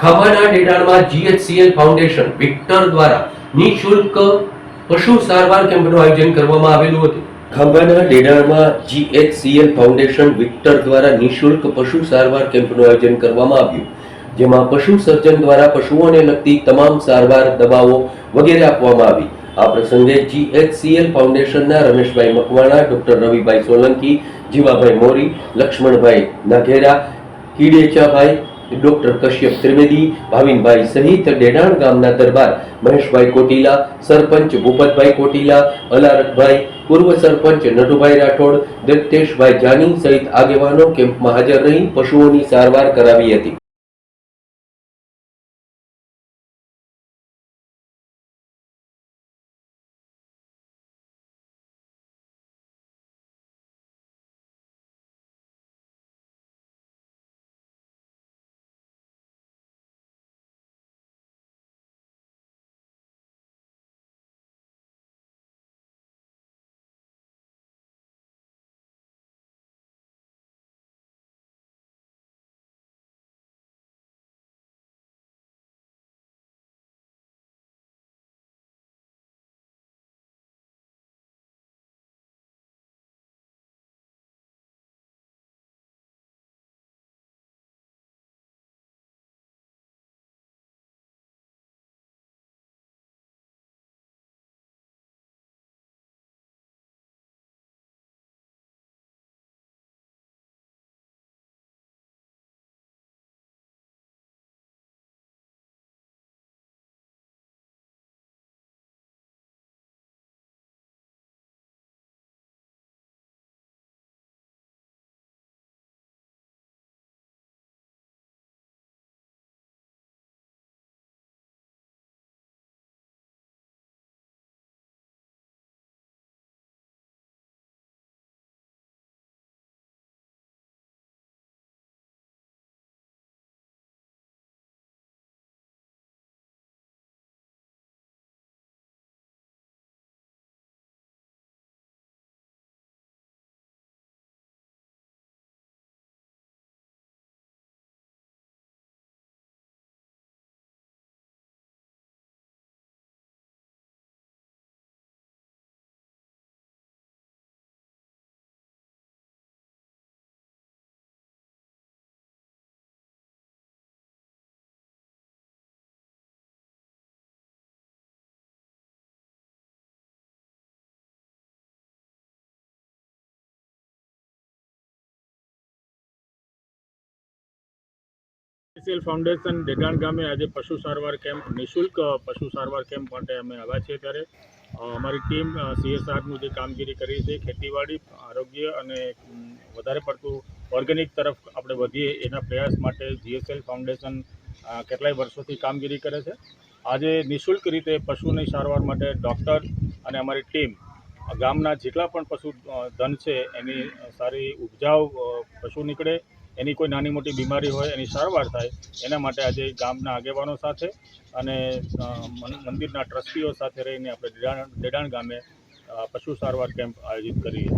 ખાંભાના ડેડાણમાં GHCL foundation, Victor દ્વારા નિઃશુલ્ક પશુ સારવાર કેમ્પનું આયોજન કરવામાં આવેલું હતું. ખાંભાના ડેડાણમાં જીએચસીએલ ફાઉન્ડેશન, વિક્ટર દ્વારા નિઃશુલ્ક પશુ સારવાર કેમ્પનું આયોજન કરવામાં આવ્યું, જેમાં પશુ સર્જન દ્વારા પશુઓને લગતી તમામ સારવાર દવાઓ વગેરે આપવામાં આવી. આ પ્રસંગે જીએચસીએલ ફાઉન્ડેશનના રમેશભાઈ મકવાણા, ડોક્ટર રવિભાઈ સોલંકી, જીવાભાઈ મોરી, લક્ષ્મણભાઈ નાઘેરા, કીડેચાભાઈ ડોક્ટર કશ્યપ ત્રિવેદી, ભાવિનભાઈ સહિત ડેડાણ ગામના દરબાર, મહેશભાઈ કોટીલા, સરપંચ ભૂપતભાઈ કોટીલા અલારકભાઈ પૂર્વ સરપંચ નટુભાઈ રાઠોડ, દત્તેશભાઈ જાની સહિત આગેવાનો કેમ્પમાં હાજર રહી પશુઓની સારવાર કરાવી હતી. એસીએલ ફાઉન્ડેશન દેગાણ ગામે આજે પશુ સારવાર કેમ્પ, નિઃશુલ્ક પશુ સારવાર કેમ્પ માટે અમે આવ્યા છીએ ત્યારે. અમારી ટીમ સીએસઆરનું જે કામગીરી કરી છે, ખેતીવાડી, આરોગ્ય અને વધારે પડતું ઓર્ગેનિક તરફ આપણે વધીએ એના પ્રયાસ માટે જીએસએલ ફાઉન્ડેશન કેટલાય વર્ષોથી કામગીરી કરે છે. આજે નિઃશુલ્ક રીતે પશુની સારવાર માટે ડૉક્ટર અને અમારી ટીમ, ગામના જેટલા પણ પશુ ધન છે, એની સારી ઉપજાઉ પશુ નીકળે. એની કોઈ નાની મોટી બીમારી હોય, એની સારવાર થાય, એના માટે આજે ગામના આગેવાનો સાથે અને મંદિરના ટ્રસ્ટીઓ સાથે રહીને આપણે ડેડાણ ગામે પશુ સારવાર કેમ્પ આયોજિત કરીએ.